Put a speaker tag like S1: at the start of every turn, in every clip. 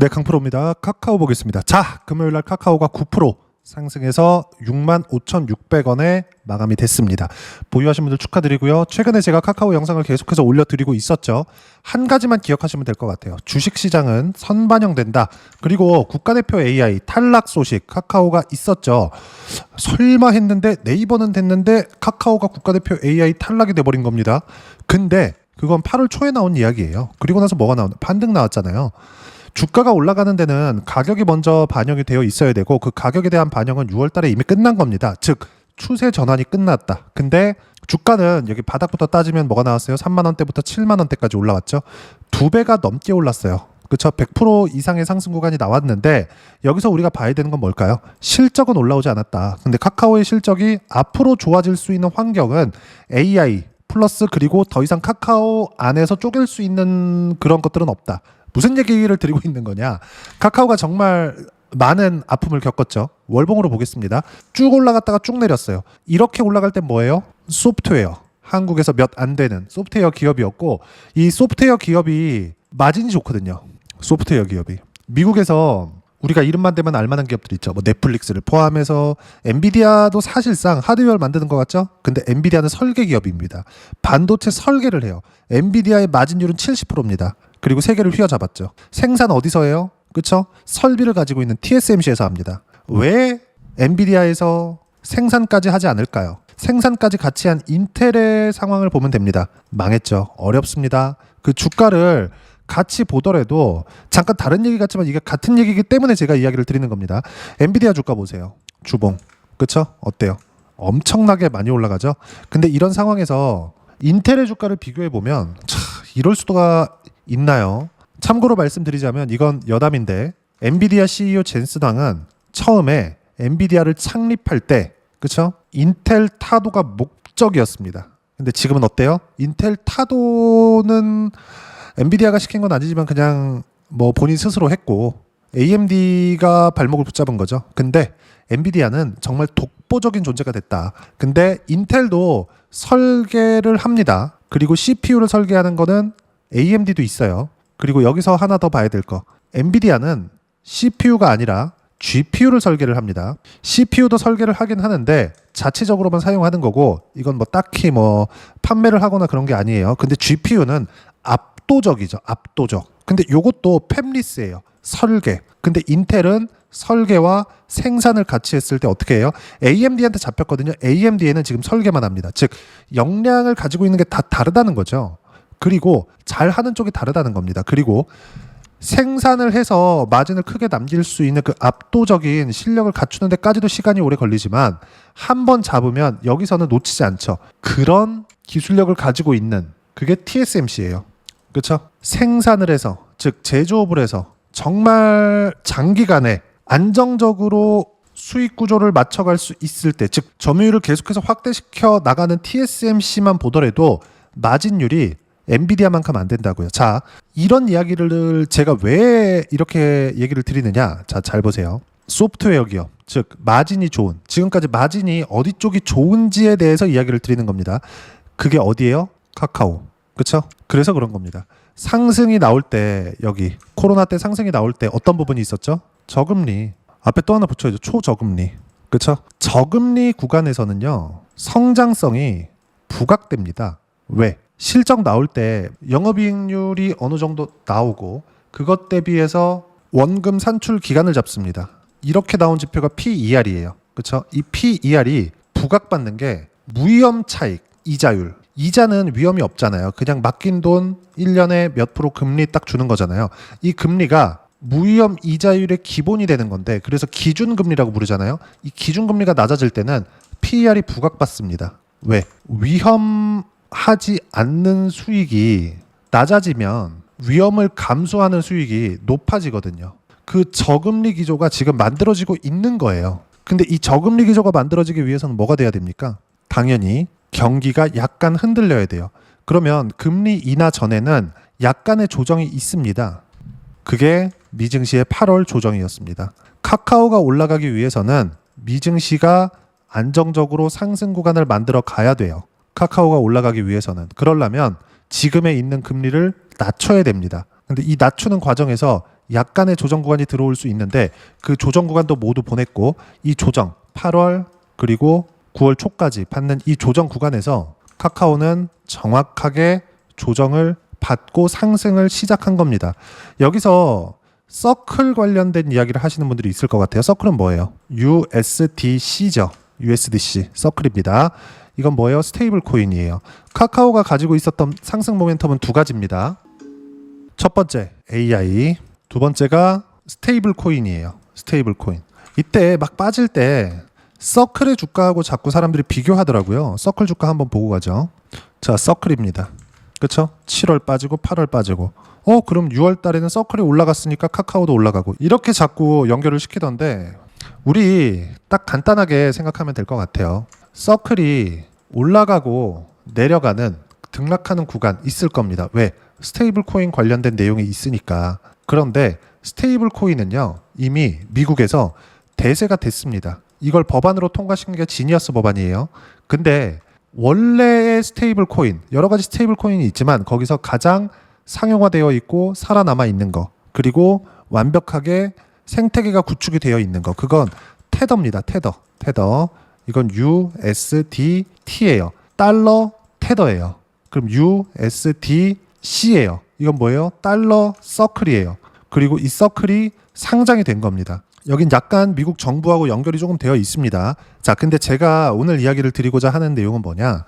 S1: 네, 강프로입니다. 카카오 보겠습니다. 자, 금요일 날 카카오가 9% 상승해서 65,600원에 마감이 됐습니다. 보유하신 분들 축하드리고요. 최근에 제가 카카오 영상을 계속해서 올려드리고 있었죠. 한 가지만 기억하시면 될 것 같아요. 주식시장은 선반영된다. 그리고 국가대표 AI 탈락 소식 카카오가 있었죠. 설마 했는데 네이버는 됐는데 카카오가 국가대표 AI 탈락이 돼버린 겁니다. 근데 그건 8월 초에 나온 이야기예요. 그리고 나서 뭐가 나오나? 반등 나왔잖아요. 주가가 올라가는 데는 가격이 먼저 반영이 되어 있어야 되고 그 가격에 대한 반영은 6월 달에 이미 끝난 겁니다. 즉 추세 전환이 끝났다. 근데 주가는 여기 바닥부터 따지면 뭐가 나왔어요? 3만 원대부터 7만 원대까지 올라왔죠. 두 배가 넘게 올랐어요. 그쵸? 100% 이상의 상승 구간이 나왔는데 여기서 우리가 봐야 되는 건 뭘까요? 실적은 올라오지 않았다. 근데 카카오의 실적이 앞으로 좋아질 수 있는 환경은 AI 플러스 그리고 더 이상 카카오 안에서 쪼갤 수 있는 그런 것들은 없다. 무슨 얘기를 드리고 있는 거냐? 카카오가 정말 많은 아픔을 겪었죠. 월봉으로 보겠습니다. 쭉 올라갔다가 쭉 내렸어요. 이렇게 올라갈 땐 뭐예요? 소프트웨어. 한국에서 몇 안 되는 소프트웨어 기업이었고 이 소프트웨어 기업이 마진이 좋거든요. 소프트웨어 기업이. 미국에서 우리가 이름만 대면 알만한 기업들 있죠. 뭐 넷플릭스를 포함해서 엔비디아도 사실상 하드웨어를 만드는 것 같죠? 근데 엔비디아는 설계 기업입니다. 반도체 설계를 해요. 엔비디아의 마진율은 70%입니다. 그리고 세계를 휘어잡았죠. 생산 어디서 해요? 그쵸? 설비를 가지고 있는 TSMC에서 합니다. 왜 엔비디아에서 생산까지 하지 않을까요? 생산까지 같이 한 인텔의 상황을 보면 됩니다. 망했죠. 어렵습니다. 그 주가를 같이 보더라도 잠깐 다른 얘기 같지만 이게 같은 얘기이기 때문에 제가 이야기를 드리는 겁니다. 엔비디아 주가 보세요. 주봉. 그쵸? 어때요? 엄청나게 많이 올라가죠? 근데 이런 상황에서 인텔의 주가를 비교해 보면 참 이럴 수가 있나요? 참고로 말씀드리자면 이건 여담인데 엔비디아 CEO 젠스당은 처음에 엔비디아를 창립할 때 그쵸? 인텔 타도가 목적이었습니다. 근데 지금은 어때요? 인텔 타도는 엔비디아가 시킨 건 아니지만 그냥 뭐 본인 스스로 했고 AMD가 발목을 붙잡은 거죠. 근데 엔비디아는 정말 독보적인 존재가 됐다. 근데 인텔도 설계를 합니다. 그리고 CPU를 설계하는 거는 AMD도 있어요. 그리고 여기서 하나 더 봐야 될 거. 엔비디아는 CPU가 아니라 GPU를 설계를 합니다. CPU도 설계를 하긴 하는데 자체적으로만 사용하는 거고 이건 뭐 딱히 뭐 판매를 하거나 그런 게 아니에요. 근데 GPU는 압도적이죠. 압도적. 근데 요것도 팹리스예요. 설계. 근데 인텔은 설계와 생산을 같이 했을 때 어떻게 해요? AMD한테 잡혔거든요. AMD에는 지금 설계만 합니다. 즉 역량을 가지고 있는 게 다 다르다는 거죠. 그리고 잘 하는 쪽이 다르다는 겁니다. 그리고 생산을 해서 마진을 크게 남길 수 있는 그 압도적인 실력을 갖추는 데까지도 시간이 오래 걸리지만 한 번 잡으면 여기서는 놓치지 않죠. 그런 기술력을 가지고 있는 그게 TSMC예요. 그렇죠? 생산을 해서 즉 제조업을 해서 정말 장기간에 안정적으로 수익 구조를 맞춰갈 수 있을 때, 즉 점유율을 계속해서 확대시켜 나가는 TSMC만 보더라도 마진율이 엔비디아만큼 안 된다고요. 자, 이런 이야기를 제가 왜 이렇게 얘기를 드리느냐? 자, 잘 보세요. 소프트웨어 기업, 즉 마진이 좋은 지금까지 마진이 어디 쪽이 좋은지에 대해서 이야기를 드리는 겁니다. 그게 어디예요? 카카오. 그렇죠? 그래서 그런 겁니다. 상승이 나올 때 여기 코로나 때 상승이 나올 때 어떤 부분이 있었죠? 저금리. 앞에 또 하나 붙여야죠. 초저금리. 그렇죠? 저금리 구간에서는요. 성장성이 부각됩니다. 왜? 실적 나올 때 영업이익률이 어느 정도 나오고 그것 대비해서 원금 산출 기간을 잡습니다. 이렇게 나온 지표가 PER이에요. 그렇죠? 이 PER이 부각받는 게 무위험 차익 이자율. 이자는 위험이 없잖아요. 그냥 맡긴 돈 1년에 몇 프로 금리 딱 주는 거잖아요. 이 금리가 무위험 이자율의 기본이 되는 건데 그래서 기준금리라고 부르잖아요. 이 기준금리가 낮아질 때는 PER이 부각받습니다. 왜? 위험 하지 않는 수익이 낮아지면 위험을 감수하는 수익이 높아지거든요. 그 저금리 기조가 지금 만들어지고 있는 거예요. 근데 이 저금리 기조가 만들어지기 위해서는 뭐가 돼야 됩니까? 당연히 경기가 약간 흔들려야 돼요. 그러면 금리 인하 전에는 약간의 조정이 있습니다. 그게 미증시의 8월 조정이었습니다. 카카오가 올라가기 위해서는 미증시가 안정적으로 상승 구간을 만들어 가야 돼요. 카카오가 올라가기 위해서는 그러려면 지금에 있는 금리를 낮춰야 됩니다. 근데 이 낮추는 과정에서 약간의 조정 구간이 들어올 수 있는데 그 조정 구간도 모두 보냈고 이 조정 8월 그리고 9월 초까지 받는 이 조정 구간에서 카카오는 정확하게 조정을 받고 상승을 시작한 겁니다. 여기서 서클 관련된 이야기를 하시는 분들이 있을 것 같아요. 서클은 뭐예요? USDC죠. USDC 서클입니다. 이건 뭐예요? 스테이블 코인이에요. 카카오가 가지고 있었던 상승 모멘텀은 두 가지입니다. 첫 번째 AI, 두 번째가 스테이블 코인이에요. 스테이블 코인. 이때 막 빠질 때 서클의 주가하고 자꾸 사람들이 비교하더라고요. 서클 주가 한번 보고 가죠. 자, 서클입니다. 그렇죠? 7월 빠지고 8월 빠지고. 어, 그럼 6월 달에는 서클이 올라갔으니까 카카오도 올라가고. 이렇게 자꾸 연결을 시키던데 우리 딱 간단하게 생각하면 될 것 같아요. 서클이 올라가고 내려가는 등락하는 구간 있을 겁니다. 왜? 스테이블 코인 관련된 내용이 있으니까. 그런데 스테이블 코인은요, 이미 미국에서 대세가 됐습니다. 이걸 법안으로 통과시킨 게 지니어스 법안이에요. 근데 원래의 스테이블 코인, 여러 가지 스테이블 코인이 있지만 거기서 가장 상용화되어 있고 살아남아 있는 거, 그리고 완벽하게 생태계가 구축이 되어 있는 거, 그건 테더입니다. 테더. 테더. 이건 USDT예요. 달러 테더예요. 그럼 USDC예요. 이건 뭐예요? 달러 서클이에요. 그리고 이 서클이 상장이 된 겁니다. 여긴 약간 미국 정부하고 연결이 조금 되어 있습니다. 자, 근데 제가 오늘 이야기를 드리고자 하는 내용은 뭐냐?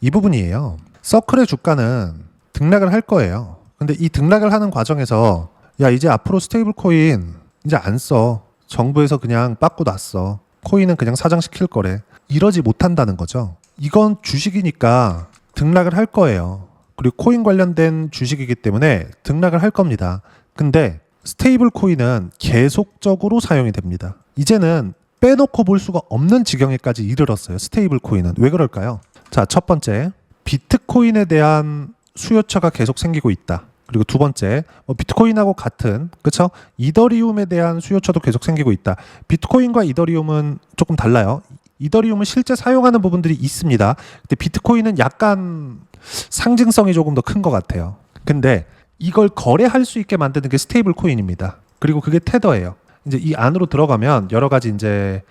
S1: 이 부분이에요. 서클의 주가는 등락을 할 거예요. 근데 이 등락을 하는 과정에서 야, 이제 앞으로 스테이블 코인 이제 안 써. 정부에서 그냥 빠꾸 놨어. 코인은 그냥 사장시킬 거래. 이러지 못한다는 거죠. 이건 주식이니까 등락을 할 거예요. 그리고 코인 관련된 주식이기 때문에 등락을 할 겁니다. 근데 스테이블 코인은 계속적으로 사용이 됩니다. 이제는 빼놓고 볼 수가 없는 지경에까지 이르렀어요. 스테이블 코인은. 왜 그럴까요? 자, 첫 번째. 비트코인에 대한 수요처가 계속 생기고 있다. 그리고 두 번째, 뭐 비트코인하고 같은 그쵸? 이더리움에 대한 수요처도 계속 생기고 있다. 비트코인과 이더리움은 조금 달라요. 이더리움은 실제 사용하는 부분들이 있습니다. 근데 비트코인은 약간 상징성이 조금 더 큰 것 같아요. 근데 이걸 거래할 수 있게 만드는 게 스테이블 코인입니다. 그리고 그게 테더예요. 이제 이 안으로 들어가면 여러 가지 이제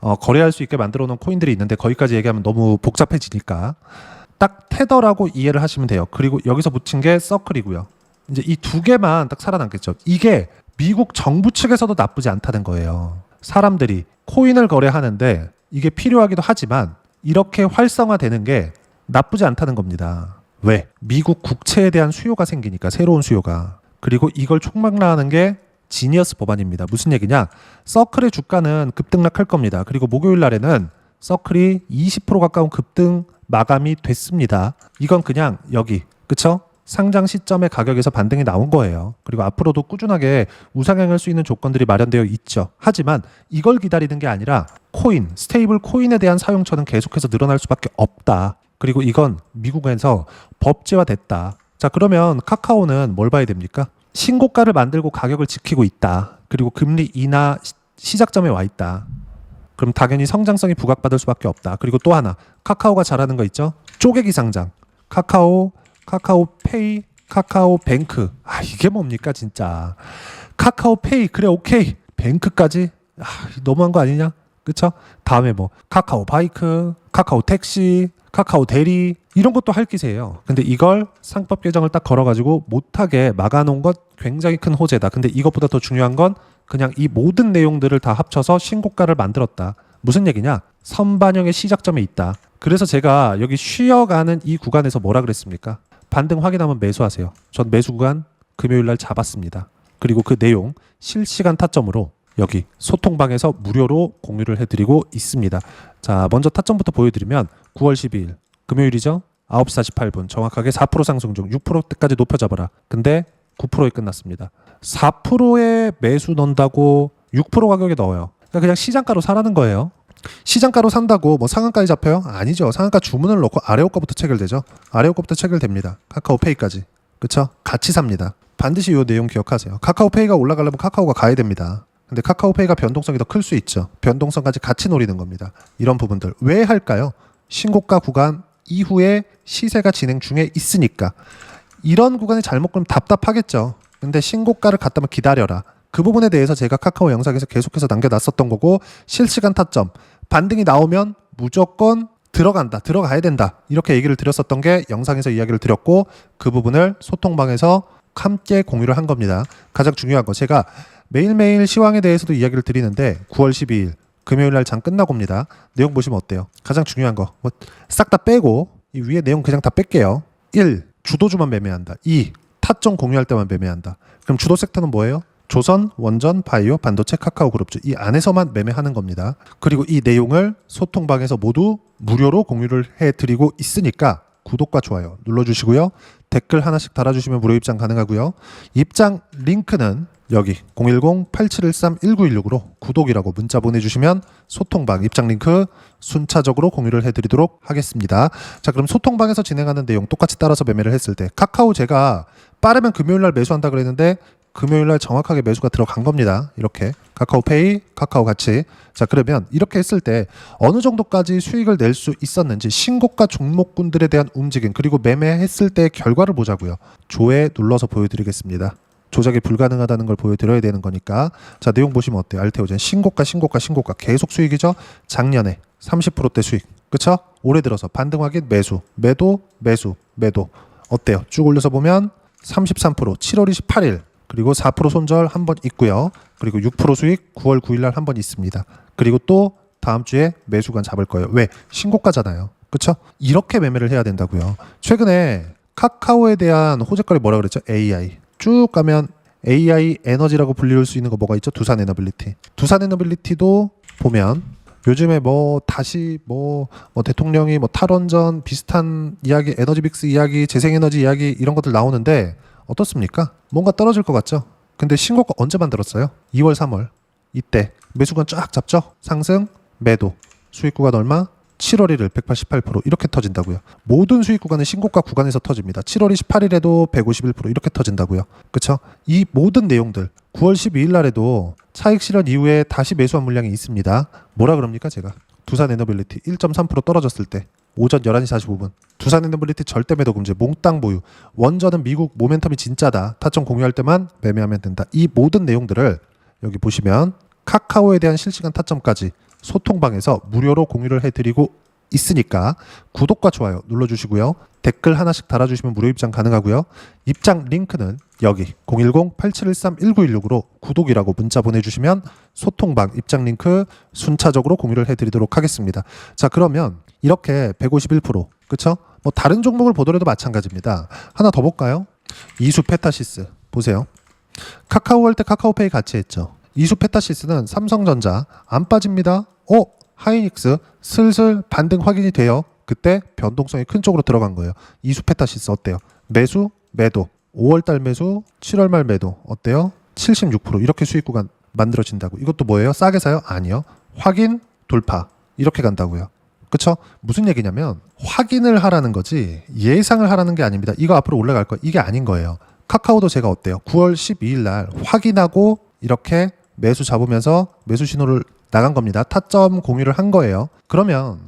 S1: 어, 거래할 수 있게 만들어 놓은 코인들이 있는데 거기까지 얘기하면 너무 복잡해지니까 딱 테더라고 이해를 하시면 돼요. 그리고 여기서 붙인 게 서클이고요. 이제 이 두 개만 딱 살아남겠죠. 이게 미국 정부 측에서도 나쁘지 않다는 거예요. 사람들이 코인을 거래하는데 이게 필요하기도 하지만 이렇게 활성화되는 게 나쁘지 않다는 겁니다. 왜? 미국 국채에 대한 수요가 생기니까 새로운 수요가. 그리고 이걸 총망라하는 게 지니어스 법안입니다. 무슨 얘기냐? 서클의 주가는 급등락할 겁니다. 그리고 목요일 날에는 서클이 20% 가까운 급등 마감이 됐습니다. 이건 그냥 여기 그쵸? 상장 시점의 가격에서 반등이 나온 거예요. 그리고 앞으로도 꾸준하게 우상향할 수 있는 조건들이 마련되어 있죠. 하지만 이걸 기다리는 게 아니라 코인, 스테이블 코인에 대한 사용처는 계속해서 늘어날 수밖에 없다. 그리고 이건 미국에서 법제화됐다. 자, 그러면 카카오는 뭘 봐야 됩니까? 신고가를 만들고 가격을 지키고 있다. 그리고 금리 인하 시- 시작점에 와 있다. 그럼 당연히 성장성이 부각받을 수밖에 없다. 그리고 또 하나, 카카오가 잘하는 거 있죠? 쪼개기 상장. 카카오, 카카오페이, 카카오뱅크. 아, 이게 뭡니까, 진짜. 카카오페이, 그래, 오케이. 뱅크까지? 아, 너무한 거 아니냐? 그쵸? 다음에 뭐, 카카오 바이크, 카카오 택시, 카카오 대리, 이런 것도 할 기세예요. 근데 이걸 상법 개정을 딱 걸어가지고 못하게 막아놓은 것 굉장히 큰 호재다. 근데 이것보다 더 중요한 건 그냥 이 모든 내용들을 다 합쳐서 신고가를 만들었다. 무슨 얘기냐? 선반영의 시작점에 있다. 그래서 제가 여기 쉬어가는 이 구간에서 뭐라 그랬습니까? 반등 확인하면 매수하세요. 전 매수 구간 금요일 날 잡았습니다. 그리고 그 내용 실시간 타점으로 여기 소통방에서 무료로 공유를 해드리고 있습니다. 자, 먼저 타점부터 보여드리면 9월 12일 금요일이죠. 9시 48분 정확하게 4% 상승 중 6%대까지 높여 잡아라. 근데 9%에 끝났습니다. 4%에 매수 넣는다고 6% 가격에 넣어요. 그러니까 그냥 시장가로 사라는 거예요. 시장가로 산다고 뭐 상한가에 잡혀요? 아니죠. 상한가 주문을 넣고 아래 호 가부터 체결되죠. 아래 호 가부터 체결됩니다. 카카오페이까지. 그쵸? 같이 삽니다. 반드시 이 내용 기억하세요. 카카오페이가 올라가려면 카카오가 가야 됩니다. 근데 카카오페이가 변동성이 더 클 수 있죠. 변동성까지 같이 노리는 겁니다. 이런 부분들 왜 할까요? 신고가 구간 이후에 시세가 진행 중에 있으니까 이런 구간이 잘못 걸면 답답하겠죠. 근데 신고가를 갔다면 기다려라. 그 부분에 대해서 제가 카카오 영상에서 계속해서 남겨놨었던 거고 실시간 타점 반등이 나오면 무조건 들어간다 들어가야 된다 이렇게 얘기를 드렸었던 게 영상에서 이야기를 드렸고 그 부분을 소통방에서 함께 공유를 한 겁니다 가장 중요한 거 제가 매일매일 시황에 대해서도 이야기를 드리는데 9월 12일 금요일 날 장 끝나고입니다 내용 보시면 어때요 가장 중요한 거 싹 다 빼고 이 위에 내용 그냥 다 뺄게요 1. 주도주만 매매한다 2. 타점 공유할 때만 매매한다 그럼 주도 섹터는 뭐예요? 조선, 원전, 바이오, 반도체, 카카오 그룹주 이 안에서만 매매하는 겁니다. 그리고 이 내용을 소통방에서 모두 무료로 공유를 해드리고 있으니까 구독과 좋아요 눌러주시고요. 댓글 하나씩 달아주시면 무료 입장 가능하고요. 입장 링크는 여기 010-8713-1916으로 구독이라고 문자 보내주시면 소통방 입장 링크 순차적으로 공유를 해드리도록 하겠습니다. 자 그럼 소통방에서 진행하는 내용 똑같이 따라서 매매를 했을 때 카카오 제가 빠르면 금요일 날 매수한다 그랬는데 금요일날 정확하게 매수가 들어간 겁니다. 이렇게 카카오페이, 카카오 같이 자 그러면 이렇게 했을 때 어느 정도까지 수익을 낼 수 있었는지 신고가 종목군들에 대한 움직임 그리고 매매했을 때 결과를 보자고요. 조회 눌러서 보여드리겠습니다. 조작이 불가능하다는 걸 보여드려야 되는 거니까 자 내용 보시면 어때요? 알테오젠 신고가 신고가 신고가 계속 수익이죠. 작년에 30%대 수익 그쵸? 올해 들어서 반등 확인 매수 매도 매수 매도 어때요? 쭉 올려서 보면 33% 7월 28일 그리고 4% 손절 한 번 있고요. 그리고 6% 수익 9월 9일 날 한 번 있습니다. 그리고 또 다음 주에 매수관 잡을 거예요. 왜? 신고가잖아요. 그렇죠? 이렇게 매매를 해야 된다고요. 최근에 카카오에 대한 호재거리 뭐라 그랬죠? AI. 쭉 가면 AI 에너지라고 불릴 수 있는 거 뭐가 있죠? 두산 에너빌리티. 두산 에너빌리티도 보면 요즘에 뭐 다시 뭐, 뭐 대통령이 뭐 탈원전 비슷한 이야기, 에너지빅스 이야기, 재생에너지 이야기 이런 것들 나오는데 어떻습니까? 뭔가 떨어질 것 같죠? 근데 신고가 언제 만들었어요? 2월, 3월. 이때 매수관 쫙 잡죠? 상승, 매도. 수익 구간 얼마? 7월 1일 188% 이렇게 터진다고요. 모든 수익 구간은 신고가 구간에서 터집니다. 7월 28일에도 151% 이렇게 터진다고요. 그렇죠? 이 모든 내용들 9월 12일 날에도 차익 실현 이후에 다시 매수한 물량이 있습니다. 뭐라 그럽니까 제가? 두산 에너빌리티 1.3% 떨어졌을 때 오전 11시 45분. 두산 에너빌리티 절대 매도 금지 몽땅 보유. 원전은 미국 모멘텀이 진짜다. 타점 공유할 때만 매매하면 된다. 이 모든 내용들을 여기 보시면 카카오에 대한 실시간 타점까지 소통방에서 무료로 공유를 해드리고 있으니까 구독과 좋아요 눌러주시고요. 댓글 하나씩 달아주시면 무료 입장 가능하고요. 입장 링크는 여기 010-8713-1916으로 구독이라고 문자 보내주시면 소통방 입장 링크 순차적으로 공유를 해드리도록 하겠습니다. 자 그러면 이렇게 151% 그쵸? 뭐 다른 종목을 보더라도 마찬가지입니다. 하나 더 볼까요? 이수 페타시스 보세요. 카카오 할 때 카카오페이 같이 했죠. 이수 페타시스는 삼성전자 안 빠집니다. 어? 하이닉스 슬슬 반등 확인이 돼요. 그때 변동성이 큰 쪽으로 들어간 거예요. 이수 페타시스 어때요? 매수, 매도. 5월 달 매수, 7월 말 매도. 어때요? 76% 이렇게 수익 구간 만들어진다고. 이것도 뭐예요? 싸게 사요? 아니요. 확인, 돌파. 이렇게 간다고요. 그쵸? 무슨 얘기냐면 확인을 하라는 거지 예상을 하라는 게 아닙니다. 이거 앞으로 올라갈 거 이게 아닌 거예요. 카카오도 제가 어때요? 9월 12일 날 확인하고 이렇게 매수 잡으면서 매수 신호를 나간 겁니다. 타점 공유를 한 거예요. 그러면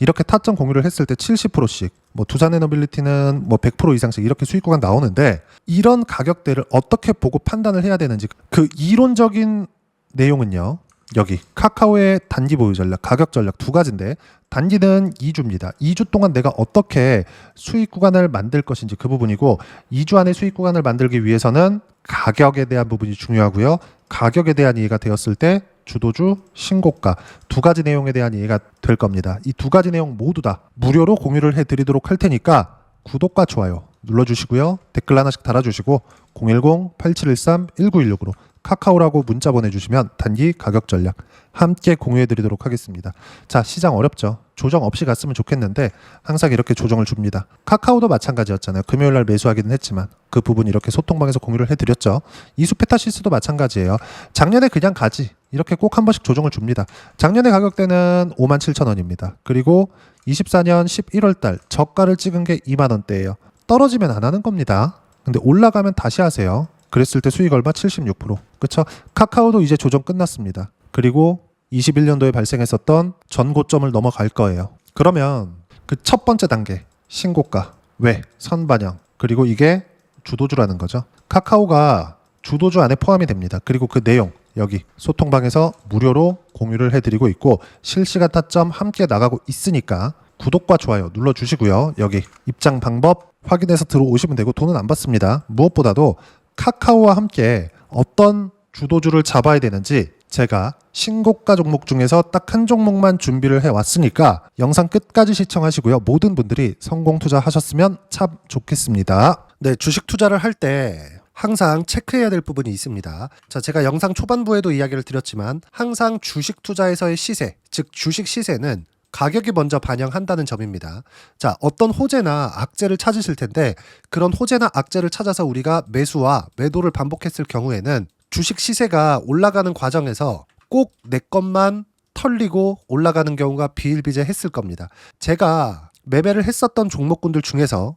S1: 이렇게 타점 공유를 했을 때 70%씩 뭐 두산 에너빌리티는 뭐 100% 이상씩 이렇게 수익 구간 나오는데 이런 가격대를 어떻게 보고 판단을 해야 되는지 그 이론적인 내용은요. 여기 카카오의 단기 보유 전략, 가격 전략 두 가지인데 단기는 2주입니다. 2주 동안 내가 어떻게 수익 구간을 만들 것인지 그 부분이고 2주 안에 수익 구간을 만들기 위해서는 가격에 대한 부분이 중요하고요. 가격에 대한 이해가 되었을 때 주도주, 신고가 두 가지 내용에 대한 이해가 될 겁니다. 이 두 가지 내용 모두 다 무료로 공유를 해드리도록 할 테니까 구독과 좋아요 눌러주시고요. 댓글 하나씩 달아주시고 010-8713-1916으로 카카오라고 문자 보내주시면 단기 가격 전략 함께 공유해드리도록 하겠습니다. 자 시장 어렵죠. 조정 없이 갔으면 좋겠는데 항상 이렇게 조정을 줍니다. 카카오도 마찬가지였잖아요. 금요일 날 매수하기는 했지만 그 부분 이렇게 소통방에서 공유를 해드렸죠. 이수페타시스도 마찬가지예요. 작년에 그냥 가지 이렇게 꼭 한 번씩 조정을 줍니다. 작년에 가격대는 5만 7천 원입니다. 그리고 24년 11월 달 저가를 찍은 게 2만 원대예요. 떨어지면 안 하는 겁니다. 근데 올라가면 다시 하세요. 그랬을 때 수익 얼마 76%. 그쵸? 카카오도 이제 조정 끝났습니다. 그리고 21년도에 발생했었던 전고점을 넘어갈 거예요. 그러면 그 첫 번째 단계 신고가 왜 선반영 그리고 이게 주도주라는 거죠. 카카오가 주도주 안에 포함이 됩니다. 그리고 그 내용 여기 소통방에서 무료로 공유를 해드리고 있고 실시간 타점 함께 나가고 있으니까 구독과 좋아요 눌러주시고요. 여기 입장 방법 확인해서 들어오시면 되고 돈은 안 받습니다. 무엇보다도 카카오와 함께 어떤 주도주를 잡아야 되는지 제가 신고가 종목 중에서 딱 한 종목만 준비를 해 왔으니까 영상 끝까지 시청하시고요. 모든 분들이 성공 투자하셨으면 참 좋겠습니다. 네, 주식 투자를 할 때 항상 체크해야 될 부분이 있습니다. 자, 제가 영상 초반부에도 이야기를 드렸지만 항상 주식 투자에서의 시세, 즉 주식 시세는 가격이 먼저 반영한다는 점입니다. 자, 어떤 호재나 악재를 찾으실 텐데 그런 호재나 악재를 찾아서 우리가 매수와 매도를 반복했을 경우에는 주식 시세가 올라가는 과정에서 꼭 내 것만 털리고 올라가는 경우가 비일비재했을 겁니다. 제가 매매를 했었던 종목군들 중에서